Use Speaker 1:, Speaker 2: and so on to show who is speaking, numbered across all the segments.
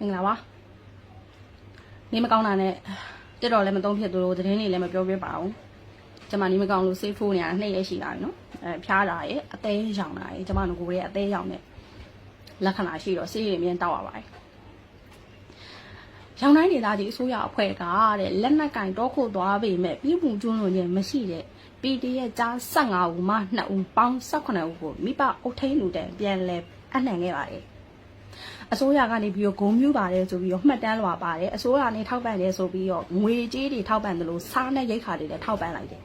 Speaker 1: မင်္ဂလာပါနေမကောင်းတာနဲ့တက်တော်လည်းမသုံးဖြစ်သူတို့သတင်းတွေလည်းမပြောပြပါဘူးကျမနေမကောင်းလို့ဆေးဖိုးနေတာနှစ်ရက်ရှိလာပြီနော်အဲဖျားတာရဲ့အသေးရောင်တာရဲ့ကျမတို့ကိုယ်ရဲ့အသေးရောင်တဲ့လက္ခဏာရှိတော့ဆေးရည်မြင်တောက်ရပါတယ်ရောင်တိုင်းဒေသကြီးအစိုးရအဖွဲ့ကတဲ့လက်နက်ကင်တော့ခုသွားပေမဲ့ပြည်မှုကျွန်းလို့ညင်မရှိတဲ့ PDF ကြား15ဦးမှ2ဦးပေါင်း18ဦးကိုမိဘအုပ်ထိန်လူတဲ့ပြန်လဲအနှံခဲ့ပါတယ် အစိုးရကနေပြီးတော့ဂုံမျိုးပါတယ်ဆိုပြီးတော့မှတ်တမ်းလွှာပါတယ်အစိုးရကနေထောက်ပံ့တယ်ဆိုပြီးတော့ငွေကြေးတွေထောက်ပံ့တယ်လို့စားနဲ့ရိတ်ခါတွေလည်းထောက်ပံ့လိုက်တယ်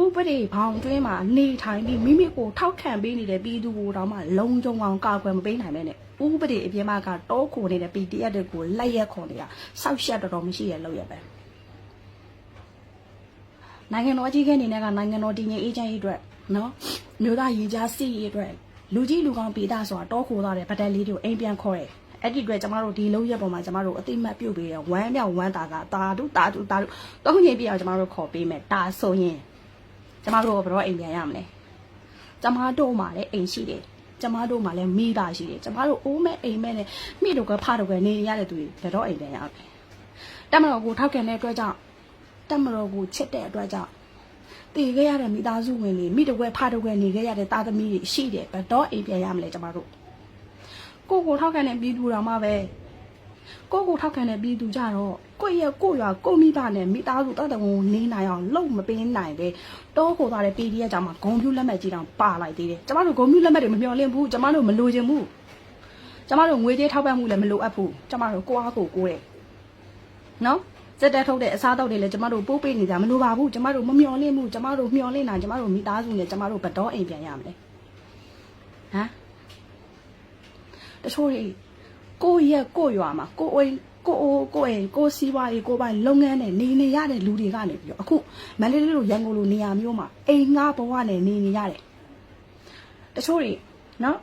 Speaker 1: ဥပဒေဘောင်တွင်းမှာနေထိုင်ပြီးမိမိကိုထောက်ခံပေးနေတဲ့ပြည်သူကိုတော့မှလုံခြုံအောင်ကာကွယ်မပေးနိုင်မဲနဲ့ဥပဒေအပြင်မှာကတောခိုနေတဲ့ PDF တွေကိုလက်ရက်ခွန်နေတာစောက်ရှက်တော်တော်မရှိရလို့ရပဲနိုင်ငံတော်အကြီးအကဲအနေနဲ့ကနိုင်ငံတော်တည်ငြိမ်အေးချမ်းရေးအတွက်နော်မြို့သားရေးကြားစီရေးအတွက် လူကြီးလူကောင်းပြည်သားဆိုတာတောခိုသားတဲ့ဗတ်တက်လေးတွေကိုအိမ်ပြန်ခေါ်တယ်အဲ့ဒီအတွက်ကျမတို့ဒီလုံးရက်ပေါ်မှာကျမတို့အတိမတ်ပြုတ်ပေးတယ်ဝမ်းမြောက်ဝမ်းသာကတာတုတာတုတာတုတုံးရင်ပြအောင်ကျမတို့ခေါ်ပေးမယ်ဒါဆိုရင်ကျမတို့ကဘယ်တော့အိမ်ပြန်ရမလဲကျမတို့မှလည်းအိမ်ရှိတယ်ကျမတို့မှလည်းမိပါရှိတယ်ကျမတို့အိုးမဲ့အိမ်မဲ့နဲ့မိတို့ကဖတို့ကနေရတဲ့သူတွေဘယ်တော့အိမ်ပြန်ရမလဲတမတော်ကိုထောက်ခံတဲ့အတွက်ကြောင့်တမတော်ကိုချစ်တဲ့အတွက်ကြောင့် တည်ခဲ့ရတဲ့မိသားစုဝင်တွေမိတကွဲဖတကွဲနေခဲ့ရတဲ့သားသမီးတွေရှိတယ်ဘယ်တော့အိမ်ပြန်ရမလဲကျမတို့ကိုကိုထောက်ခံတဲ့ပြည်သူတော်မှပဲကိုကိုထောက်ခံတဲ့ပြည်သူကြတော့ကိုယ့်ရဲ့ကိုယ့်ရွာကိုယ့်မိဘနဲ့မိသားစုတတ်တဲ့ဝန်နေနိုင်အောင်လုံမပေးနိုင်ပဲတောခိုသားတဲ့ PDF ကြောင့်မှဂုံပြူလက်မှတ်ကြီးတောင်ပါလိုက်သေးတယ်ကျမတို့ဂုံပြူလက်မှတ်တွေမမျှော်လင့်ဘူးကျမတို့မလိုချင်ဘူးကျမတို့ငွေကြေးထောက်ပံ့မှုလည်းမလိုအပ်ဘူးကျမတို့ကိုအားကိုကိုတဲ့နော် စက်တက်ထုတ်တဲ့အစားအသောက်တွေလည်းကျမတို့ပိုးပေးနေကြမလိုပါဘူးကျမတို့မမျှော်လင့်ဘူးကျမတို့မျှော်လင့်နိုင်ကျမတို့မိသားစုနဲ့ကျမတို့ဘတော်အိမ်ပြန်ရမလဲဟမ်တချို့တွေကိုယ့်ရဲ့ကိုယ့်ရွာမှာကိုယ်အိမ်ကိုအိုးကိုအိမ်ကိုစီးပွားရေးကိုပိုင်လုပ်ငန်းနဲ့နေနေရတဲ့လူတွေကနေပြီးတော့အခုမန္တလေးလိုရန်ကုန်လိုနေရာမျိုးမှာအိမ်ငှားဘဝနဲ့နေနေရတယ်တချို့တွေနော်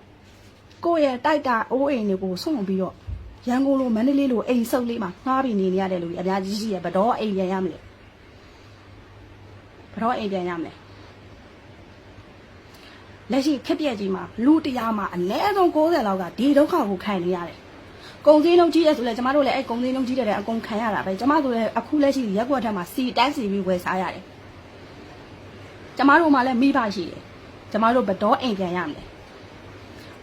Speaker 1: ကိုယ့်ရဲ့တိုက်တာအိုးအိမ်တွေကိုဆုံးပြီးတော့ ရန်ကုန်လိုမန္တလေးလိုအိမ်ဆုပ်လေးမှာငှားပြီးနေနေရတဲ့လူတွေအများကြီးရှိရဘတော်အိမ်ပြန်ရမလဲဘတော်အိမ်ပြန်ရမလဲလက်ရှိခက်ပြက်ကြီးမှာလူတရားမှာအနည်းဆုံး60လောက်ကဒီဒုက္ခကိုခံနေရတယ်ကုံစင်းလုံးကြီးရဲဆိုလဲကျမတို့လည်းအဲ့ကုံစင်းလုံးကြီးတဲ့အကုန်ခံရတာပဲကျမတို့လည်းအခုလက်ရှိရက်ွက်ထက်မှာစီတန်းစီပြီးဝယ်စားရတယ်ကျမတို့မှလည်းမိဘရှိတယ်ကျမတို့ဘတော်အိမ်ပြန်ရမလဲ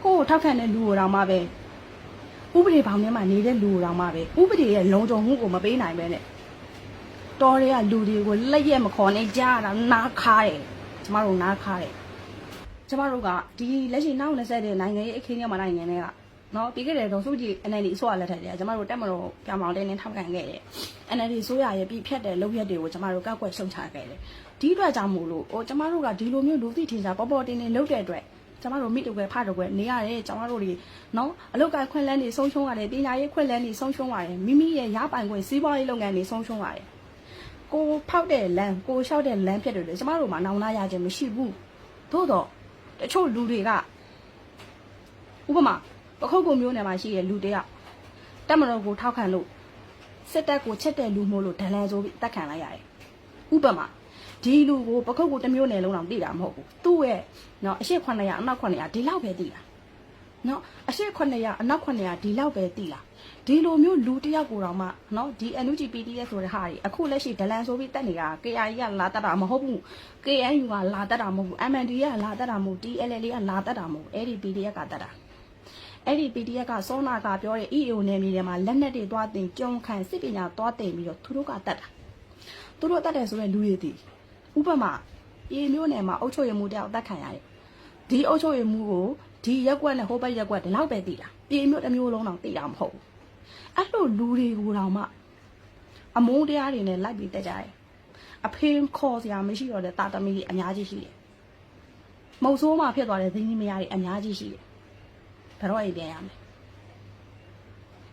Speaker 1: ကိုယ့်ကိုထောက်ခံတဲ့လူကိုတောင်မှပဲ ဥပဒေဘောင်ထဲမှာနေတဲ့လူကိုတောင်မှပဲဥပဒေရဲ့လုံခြုံမှုကိုမပေးနိုင်ပဲနဲ့တော်တွေကလူတွေကိုလက်ရက်မခေါ်နဲ့ကြားတာနားခါတယ်ကျမတို့နားခါတယ်ကျမတို့ကဒီလက်ရှိနောက်20တဲ့နိုင်ငံရေးအခင်းထဲမှာနိုင်ငံတွေကနော်ပြီးခဲ့တဲ့တော့စုကြည် NLD အစိုးရလက်ထက်တည်းကကျမတို့တက်မတော်ပြောင်ပေါင်တင်းတင်းထောက်ခံခဲ့တယ် NLD အစိုးရရဲ့ပြည်ဖြတ်တဲ့လုပ်ရက်တွေကိုကျမတို့ကောက်ွက်ရှုံချခဲ့တယ်ဒီအတွက်ကြောင့်မို့လို့ဟိုကျမတို့ကဒီလိုမျိုးလူသိထင်ရှားပေါ်ပေါ်တင်းတင်းလုပ်တဲ့အတွက် ကျမတို့မိတကွယ်ဖတကွယ်နေရတယ်ကျမတို့တွေနော်အလုတ်ကခွင့်လန်းနေဆုံးရှုံးရတယ်ပညာရေးခွင့်လန်းနေဆုံးရှုံးရတယ်မိမိရဲ့ရပိုင်ခွင့်စီးပွားရေးလုပ်ငန်းတွေဆုံးရှုံးရတယ်ကိုဖောက်တဲ့လမ်းကိုလျှောက်တဲ့လမ်းဖြစ်တယ်လေကျမတို့မှာနောင်နာရခြင်းမရှိဘူးသို့တော့တချို့လူတွေကဥပမာပခုတ်ကုံမျိုးနယ်မှာရှိတဲ့လူတယောက်တက်မတော်ကိုထောက်ခံလို့စစ်တပ်ကိုချက်တဲ့လူမို့လို့ဒလန်ဆိုပြီးတက်ခံလိုက်ရတယ်ဥပမာ ဒီလူကိုပခုတ်ကိုတစ်မျိုးနယ်လုံးအောင်တည်တာမဟုတ်ဘူးသူ့ရဲ့နော်အရှိ900အနောက်900ဒီလောက်ပဲတည်တာနော်အရှိ900အနောက်900ဒီလောက်ပဲတည်လားဒီလိုမျိုးလူတယောက်ကိုတော့မှနော်ဒီ NUGPDS ဆိုတဲ့ဟာတွေအခုလက်ရှိဒလန်ဆိုပြီးတက်နေတာ KI ကလာတက်တာမဟုတ်ဘူး KNU ကလာတက်တာမဟုတ်ဘူး MND ကလာတက်တာမဟုတ် TLL ကလာတက်တာမဟုတ်အဲ့ဒီ PDF ကတက်တာအဲ့ဒီ PDF ကစောနာကပြောတဲ့ EAO နယ်မြေတွေမှာလက်နက်တွေသွားတင်ကြုံခံစစ်ပညာသွားတင်ပြီးတော့သူတို့ကတက်တာသူတို့တက်တယ်ဆိုတဲ့လူတွေဒီ ဥပမာအေမျိုးနယ်မှာအုတ်ချုပ်ရမှုတယောက်တက်ခံရတယ်ဒီအုတ်ချုပ်ရမှုကိုဒီရက်ကွက်နဲ့ဟိုဘက်ရက်ကွက်ဒီလောက်ပဲတည်တာပြေမျိုးတစ်မျိုးလုံးတော့တည်တာမဟုတ်ဘူးအဲ့လိုလူတွေကိုတောင်မှအမုန်းတရားတွေနဲ့လိုက်ပြီးတက်ကြတယ်အဖေခေါ်စရာမရှိတော့တဲ့တာသမီတွေအများကြီးရှိတယ်မုတ်ဆိုးမှဖြစ်သွားတဲ့သင်းကြီးမယားတွေအများကြီးရှိတယ်ဘယ်တော့အိမ်ပြန်ရမလဲ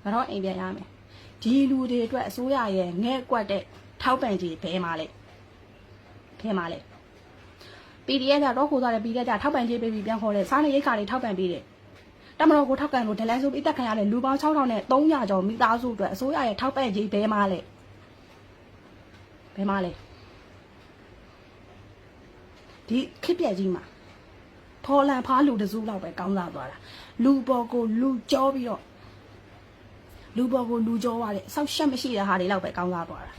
Speaker 1: ဘယ်တော့အိမ်ပြန်ရမလဲဒီလူတွေအတွက်အစိုးရရဲ့ငဲ့ကွက်တဲ့ထောက်ပံ့ကြီးဘယ်မှာလဲ ဘယ်မှာလဲ PDF ကတော့ခိုးသွားတယ် PDF ကထောက်ပံ့ကြေးပေးပြီးပြန်ခေါ်တယ်စားနေရိတ်ခါတွေထောက်ပံ့ပေးတယ်တမတော်ကိုထောက်ပံ့လို့ဒလန်ဆိုပြီးတက်ခံရတဲ့လူပေါင်း6000နဲ့300ကျော်မိသားစုအတွက်အစိုးရရဲ့ထောက်ပံ့ကြေးဘယ်မှာလဲဘယ်မှာလဲဒီခစ်ပြက်ကြီးမှာဖော်လန်ဖားလူတစုလောက်ပဲကောင်းစားသွားတာလူပေါ်ကိုလူကြောပြီးတော့လူပေါ်ကိုလူကြောသွားတဲ့အဆောက်ရှက်မရှိတဲ့ဟာတွေလောက်ပဲကောင်းစားသွားတာ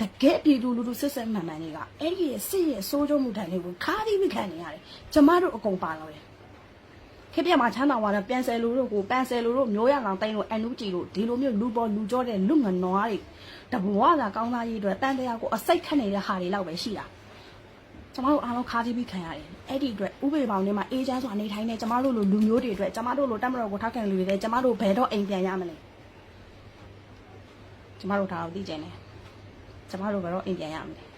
Speaker 1: တကယ်ပြည်သူလူထုစစ်စစ်မှန်မှန်တွေကအဲ့ဒီရဲ့စစ်ရဲ့စိုးကျုံမှုတန်တွေကိုခါးပြီးပြီးခံနေရတယ်ကျမတို့အကုန်ပါတော့တယ်ခေတ်ပြမှာချမ်းသာသွားတဲ့ပန်ဆယ်လူတို့ကိုပန်ဆယ်လူတို့မျိုးရလောင်တိုင်းတို့အန်နူဂျီတို့ဒီလိုမျိုးလူပေါ်လူကြောတဲ့လူငနွားတွေတဘဝသာကောင်းစားရေးအတွက်တန်တရားကိုအစိတ်ခတ်နေတဲ့ဟာတွေလောက်ပဲရှိတာကျမတို့အားလုံးခါးကြည့်ပြီးခံရတယ်။အဲ့ဒီအတွက်ဥပေပေါင်းထဲမှာအေးချမ်းစွာနေထိုင်နေကျမတို့လိုလူမျိုးတွေအတွက်ကျမတို့လိုတက်မတော်ကိုထောက်ခံလူတွေလည်းကျမတို့ဘယ်တော့အိမ်ပြန်ရမလဲ။ကျမတို့ဒါကိုသိကြတယ်။ ကျမတို့ဘယ်တော့အိမ်ပြန်ရမလဲ။